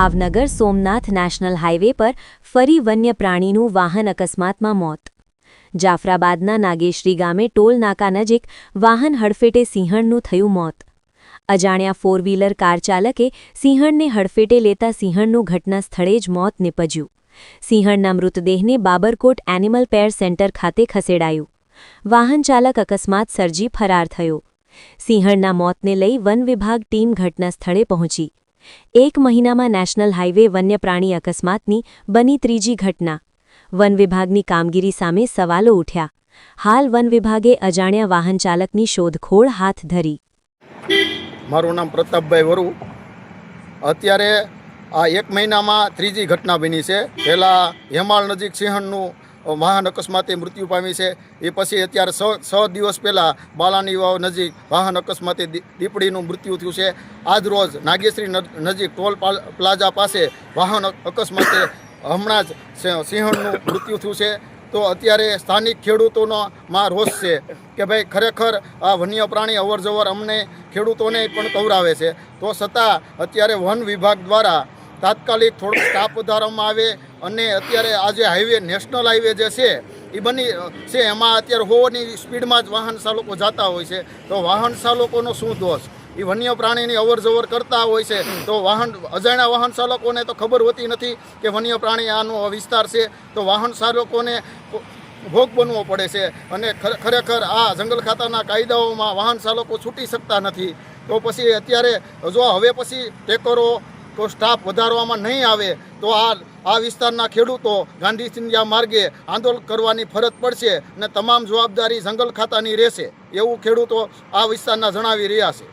Bhavnagar Somnath national highway પર ફરી વન્ય પ્રાણીનું વાહન અકસ્માતમાં મોત. જાફરાબાદના નાગેશ્રી ગામે ટોલ નાકા નજીક વાહન હડફેટે સિંહણનું થયું મોત. અજાણ્યા ફોર વ્હીલર કાર ચાલકે સિંહણને હડફેટે લેતા સિંહણનું ઘટના સ્થળે જ મોત નીપજ્યું. સિંહણના મૃતદેહને બાબરકોટ એનિમલ પેર સેન્ટર ખાતે ખસેડાયું. વાહન ચાલક અકસ્માત સર્જી ફરાર થયો. સિંહણના મોતને લઈ વન વિભાગ ટીમ ઘટના સ્થળે પહોંચી. એક મહિનામાં નેશનલ હાઇવે વન્યપ્રાણી અકસ્માતની બની ત્રીજી ઘટના. વન વિભાગની કામગીરી સામે સવાલો ઉઠ્યા. હાલ વન વિભાગે અજાણ્યા વાહન ચાલકની શોધખોળ હાથ ધરી. મારું નામ પ્રતાપભાઈ વરુ. અત્યારે આ એક મહિનામાં ત્રીજી ઘટના બની છે. પહેલાં હેમાળ નજીક સિંહણનું વાહન અકસ્માતે મૃત્યુ પામી છે. એ પછી અત્યારે સ છ દિવસ પહેલાં બાલાની વાવ નજીક વાહન અકસ્માતે દીપડીનું મૃત્યુ થયું છે. આજ રોજ નાગેશ્રી નજીક ટોલ પાલ- પ્લાઝા પાસે વાહન અકસ્માતે હમણાં જ સિંહણનું મૃત્યુ થયું છે. તો અત્યારે સ્થાનિક ખેડૂતોનો માં રોષ છે કે ભાઈ ખરેખર આ વન્ય પ્રાણી અવરજવર અમને ખેડૂતોને પણ કવરાવે છે. તો છતાં અત્યારે વન વિભાગ દ્વારા તાત્કાલિક થોડોક સ્ટાફ વધારવામાં આવે અને અત્યારે આજે હાઈવે, નેશનલ હાઈવે જે છે એ બની છે. એમાં અત્યારે હોવાની સ્પીડમાં જ વાહન ચાલકો જતા હોય છે. તો વાહન ચાલકોનો શું દોષ? એ વન્ય પ્રાણીની અવર જવર કરતા હોય છે. તો વાહન, અજાણ્યા વાહન ચાલકોને તો ખબર હોતી નથી કે વન્ય પ્રાણી આનો વિસ્તાર છે. તો વાહન ચાલકોને ભોગ બનવો પડે છે. અને ખરે- ખરેખર આ જંગલ ખાતાના કાયદાઓમાં વાહન ચાલકો છૂટી શકતા નથી. તો પછી અત્યારે, જો હવે પછી ટેકરો તો સ્ટાફ વધારવામાં નહીં આવે, તો આ આ વિસ્તારના ખેડૂતો ગાંધી સિંધિયા માર્ગે આંદોલન કરવાની ફરજ પડશે અને તમામ જવાબદારી જંગલ ખાતાની રહેશે, એવું ખેડૂતો આ વિસ્તારના જણાવી રહ્યા છે.